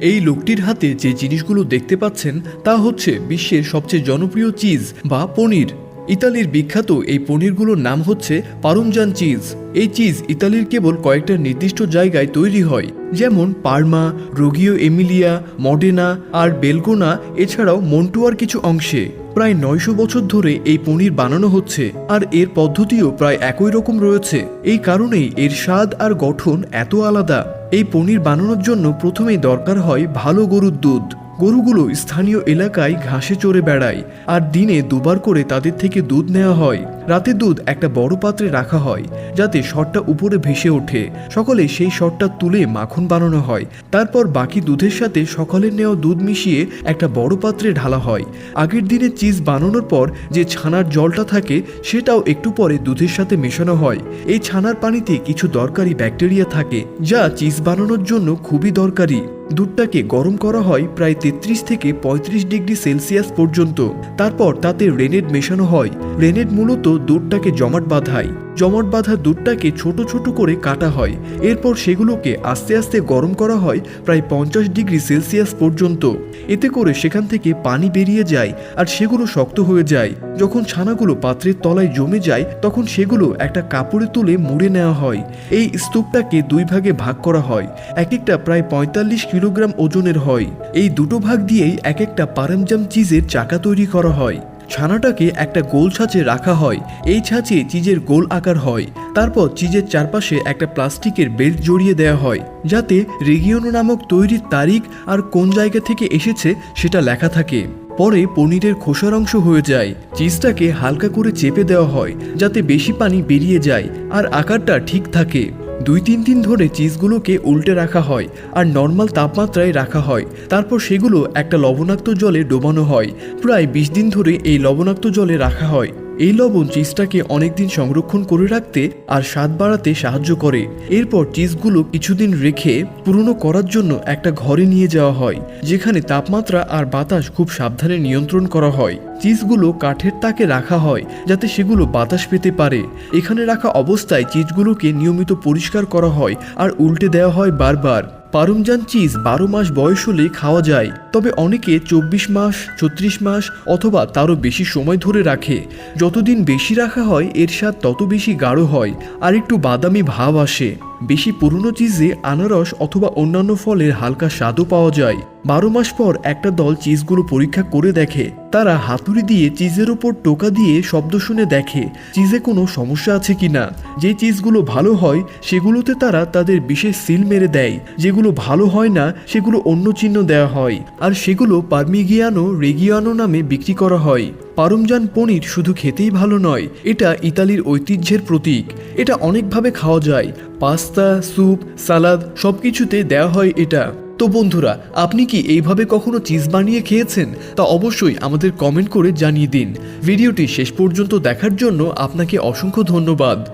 এই লোকটির হাতে যে জিনিসগুলো দেখতে পাচ্ছেন তা হচ্ছে বিশ্বের সবচেয়ে জনপ্রিয় চিজ বা পনির। ইতালির বিখ্যাত এই পনিরগুলোর নাম হচ্ছে পারুমজান চিজ। এই চিজ ইতালির কেবল কয়েকটা নির্দিষ্ট জায়গায় তৈরি হয়, যেমন পার্মা রোগিও এমিলিয়া, মডেনা আর বেলগোনা, এছাড়াও মন্টুয়ার কিছু অংশে। প্রায় নয়শো বছর ধরে এই পনির বানানো হচ্ছে আর এর পদ্ধতিও প্রায় একই রকম রয়েছে। এই কারণেই এর স্বাদ আর গঠন এত আলাদা। এই পনির বানানোর জন্য প্রথমেই দরকার হয় ভালো গরুর দুধ। গরুগুলো স্থানীয় এলাকায় ঘাসে চড়ে বেড়ায়, আর দিনে দুবার করে তাদের থেকে দুধ নেওয়া হয়। রাতে দুধ একটা বড় পাত্রে রাখা হয়, যাতে শটটা উপরে ভেসে ওঠে। সকলে সেই শটটা তুলে মাখন বানানো হয়। তারপর বাকি দুধের সাথে সকালের নেওয়া দুধ মিশিয়ে একটা বড় পাত্রে ঢালা হয়। আগের দিনে চিজ বানানোর পর যে ছানার জলটা থাকে, সেটাও একটু পরে দুধের সাথে মেশানো হয়। এই ছানার পানিতে কিছু দরকারি ব্যাকটেরিয়া থাকে, যা চিজ বানানোর জন্য খুবই দরকারি। দুধটাকে গরম করা হয় প্রায় তেত্রিশ থেকে পঁয়ত্রিশ ডিগ্রি সেলসিয়াস পর্যন্ত। তারপর তাতে রেনেড মেশানো হয়। রেনেড মূলত দুধটাকে জমাট বাঁধায়। জমাট বাঁধা দুধটাকে ছোট ছোট করে কাটা হয়। এরপর সেগুলোকে আস্তে আস্তে গরম করা হয় প্রায় পঞ্চাশ ডিগ্রি সেলসিয়াস পর্যন্ত। এতে করে সেখান থেকে পানি বেরিয়ে যায় আর সেগুলো শক্ত হয়ে যায়। যখন ছানাগুলো পাত্রের তলায় জমে যায়, তখন সেগুলো একটা কাপড়ে তুলে মুড়ে নেওয়া হয়। এই স্তূপটাকে দুই ভাগে ভাগ করা হয়। এক একটা প্রায় পঁয়তাল্লিশ কিলোগ্রাম ওজনের হয়। এই দুটো ভাগ দিয়েই এক একটা পারমজাম চিজের চাকা তৈরি করা হয়। ছানাটাকে একটা গোল ছাঁচে রাখা হয়। এই ছাঁচে চিজের গোল আকার হয়। তারপর চিজের চারপাশে একটা প্লাস্টিকের বেল্ট জড়িয়ে দেওয়া হয়, যাতে রেগিওনো নামক তৈরির তারিখ আর কোন জায়গা থেকে এসেছে সেটা লেখা থাকে। পরে পনিরের খোসার অংশ হয়ে যায়। চিজটাকে হালকা করে চেপে দেওয়া হয়, যাতে বেশি পানি বেরিয়ে যায় আর আকারটা ঠিক থাকে। দুই তিন দিন ধরে চিজগুলোকে উল্টে রাখা হয় আর নর্মাল তাপমাত্রায় রাখা হয়। তারপর সেগুলো একটা লবণাক্ত জলে ডোবানো হয়। প্রায় বিশ দিন ধরে এই লবণাক্ত জলে রাখা হয়। এই লবণ চিজটাকে অনেকদিন সংরক্ষণ করে রাখতে আর স্বাদ বাড়াতে সাহায্য করে। এরপর চিজগুলো কিছুদিন রেখে পুরনো করার জন্য একটা ঘরে নিয়ে যাওয়া হয়, যেখানে তাপমাত্রা আর বাতাস খুব সাবধানে নিয়ন্ত্রণ করা হয়। চিজগুলো কাঠের তাকে রাখা হয়, যাতে সেগুলো বাতাস পেতে পারে। এখানে রাখা অবস্থায় চিজগুলোকে নিয়মিত পরিষ্কার করা হয় আর উল্টে দেওয়া হয় বারবার। পারুমজান চিজ বারো মাস বয়স হলে খাওয়া যায়। তবে অনেকে চব্বিশ মাস, ছত্রিশ মাস অথবা তারও বেশি সময় ধরে রাখে। যতদিন বেশি রাখা হয়, এর স্বাদ তত বেশি গাঢ় হয়, আর একটু বাদামি ভাব আসে। বেশি পুরনো চিজে আনারস অথবা অন্যান্য ফলের হালকা স্বাদও পাওয়া যায়। বারো মাস পর একটা দল চিজগুলো পরীক্ষা করে দেখে। তারা হাতুড়ি দিয়ে চিজের ওপর টোকা দিয়ে শব্দ শুনে দেখে, চিজে কোনো সমস্যা আছে কিনা যে চিজগুলো ভালো হয়, সেগুলোতে তারা তাদের বিশেষ সিল মেরে দেয়। যেগুলো ভালো হয় না, সেগুলো অন্য চিহ্ন দেওয়া হয়। আর সেগুলো পারমিগিয়ানো রেগিয়ানো নামে বিক্রি করা হয়। পারমজান পনির শুধু খেতেই ভালো নয়, এটা ইতালির ঐতিহ্যের প্রতীক। এটা অনেকভাবে খাওয়া যায়। পাস্তা, স্যুপ, সালাদ সব কিছুতে দেওয়া হয় এটা। তো বন্ধুরা, আপনি কি এইভাবে কখনো চিজ বানিয়ে খেয়েছেন? তা অবশ্যই আমাদের কমেন্ট করে জানিয়ে দিন। ভিডিওটি শেষ পর্যন্ত দেখার জন্য আপনাকে অসংখ্য ধন্যবাদ।